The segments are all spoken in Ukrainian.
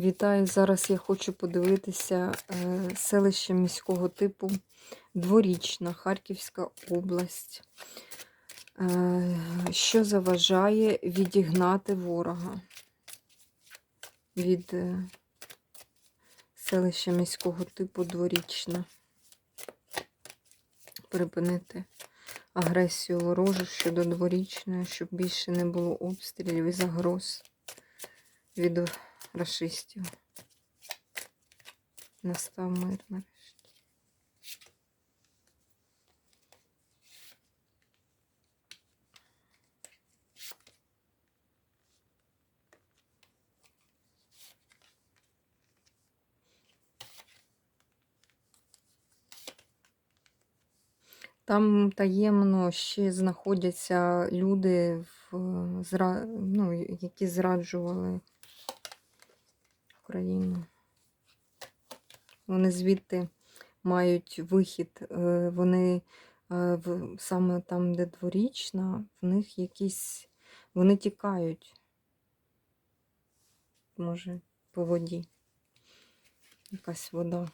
Вітаю! Зараз я хочу подивитися е, селище міського типу Дворічна, Харківська область. Е, Що заважає відігнати ворога від е, селища міського типу Дворічна? Припинити агресію ворожу щодо дворічної, щоб більше не було обстрілів і загроз від расистів. Настав мир нарешті. Там таємно ще знаходяться люди, в, зра... ну, які зраджували Україну. Вони звідти мають вихід. е, Вони е, саме там, де дворічна, в них якісь. Вони тікають. Може, по воді. Якась вода.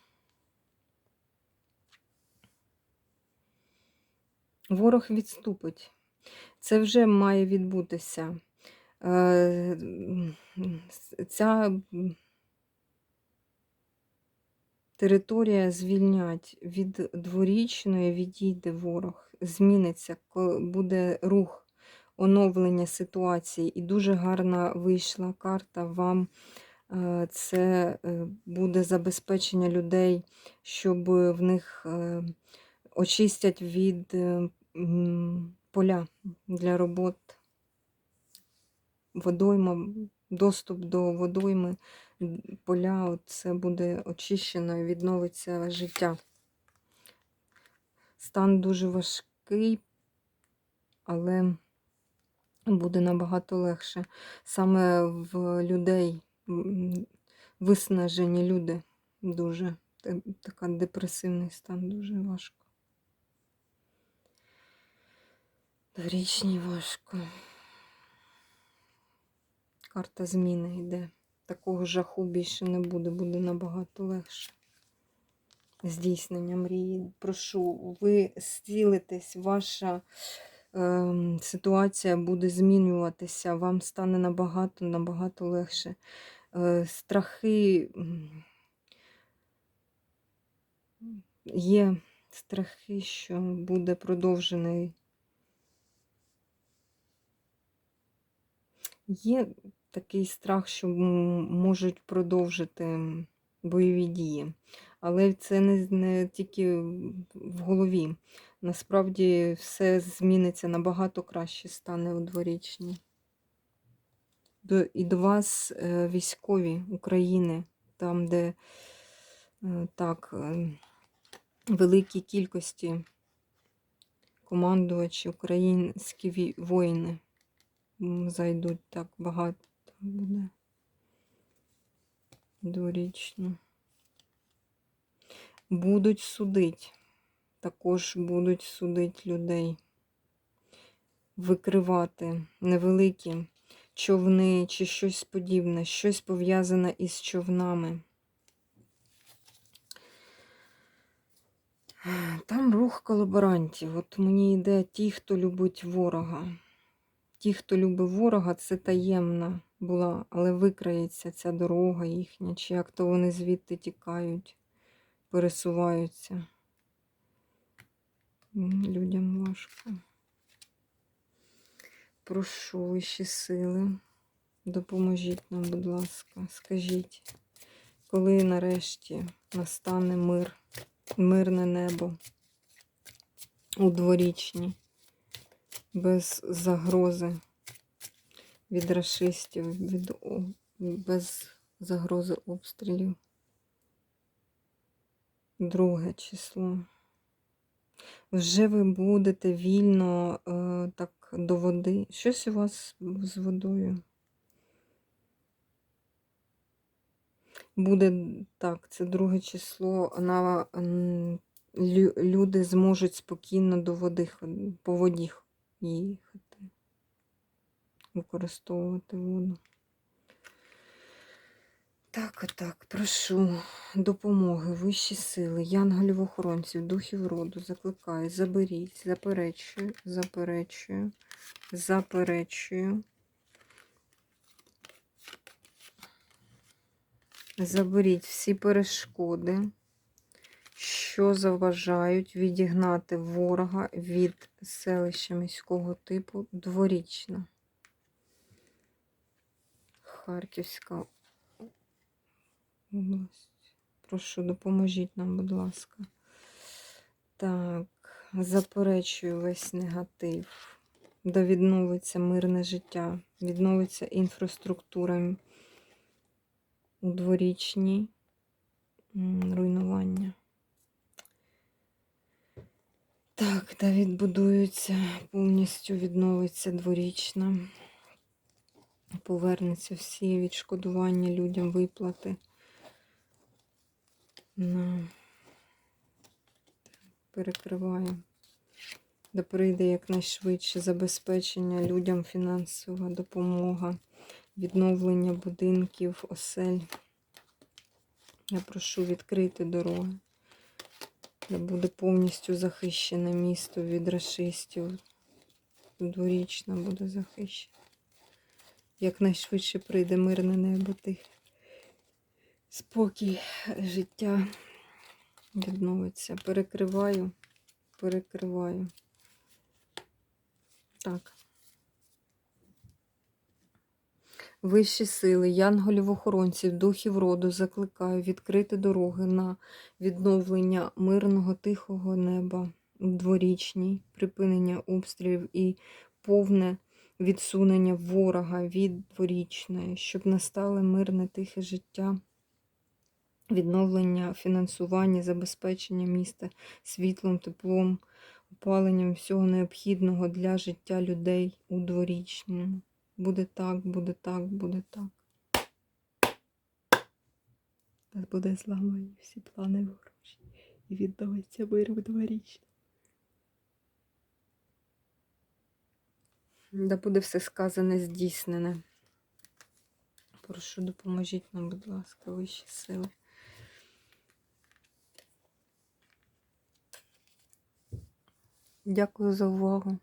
Ворог відступить. Це вже має відбутися. Е, Ця територія звільнять від дворічної, відійде ворог, зміниться, буде рух оновлення ситуації. І дуже гарна вийшла карта вам. Е, Це е, буде забезпечення людей, щоб в них е, очистять від поля для робот, водойма, доступ до водойми, поля, це буде очищено і відновиться життя. Стан дуже важкий, але буде набагато легше. Саме в людей виснажені люди дуже. Та- Така депресивний стан дуже важко. Дворічні важко. Карта зміни йде. Такого жаху більше не буде, буде набагато легше. Здійснення мрії. Прошу, ви зцілитесь, ваша ем, ситуація буде змінюватися, вам стане набагато, набагато легше. Е, страхи є страхи, що буде продовжений. Є такий страх, що можуть продовжити бойові дії. Але це не, не тільки в голові. Насправді все зміниться набагато краще стане у дворічні. До, і до вас е, військові України, там, де е, так, е, великій кількості командувачі, українські воїни зайдуть так багато буде. Дворічно. Будуть судити. Також будуть судити людей. Викривати невеликі човни чи щось подібне, щось пов'язане із човнами. Там рух колаборантів. От мені йде ті, хто любить ворога. Ті, хто любить ворога, це таємна була, але викрається ця дорога їхня, чи як то вони звідти тікають, пересуваються. Людям важко. Прошу вищі сили, допоможіть нам, будь ласка, скажіть, коли нарешті настане мир, мирне небо у дворічні, без загрози від расистів, від, без загрози обстрілів. Друге число. Вже ви будете вільно е, так до води. Щось у вас з водою. Буде так, це друге число. На, люди зможуть спокійно до води по воді їхати, використовувати воду. Отак, отак. Прошу допомоги, вищі сили, янголів охоронців, духів роду, закликаю, заберіть, заперечую, заперечую, заперечую. Заберіть всі перешкоди, що заважають відігнати ворога від селища міського типу дворічно. Харківська область. Прошу, допоможіть нам, будь ласка. Так, заперечую весь негатив. Да відновиться мирне життя, відновиться інфраструктура у дворічній М, руйнування. Так, да відбудується, повністю відновиться дворічна. Повернеться всі відшкодування людям, виплати. На... Перекриваю. Да прийде якнайшвидше забезпечення людям, фінансова допомога, відновлення будинків, осель. Я прошу відкрити дороги, де буде повністю захищене місто від расистів. Дворічна буде захищена. Якнайшвидше прийде мирне небо, тих спокій, життя відновиться. Перекриваю, перекриваю. Так. Вищі сили, янголів охоронців, духів роду закликаю відкрити дороги на відновлення мирного тихого неба дворічній, припинення обстрілів і повне відсунення ворога від дворічної, щоб настало мирне тихе життя, відновлення фінансування, забезпечення міста світлом, теплом, опаленням всього необхідного для життя людей у дворічному. Буде так, буде так, буде так. Та буде зламані всі плани ворожі і відновиться мир у дворічному. Да буде все сказане, здійснене. Прошу, допоможіть нам, будь ласка, вищі сили. Дякую за увагу.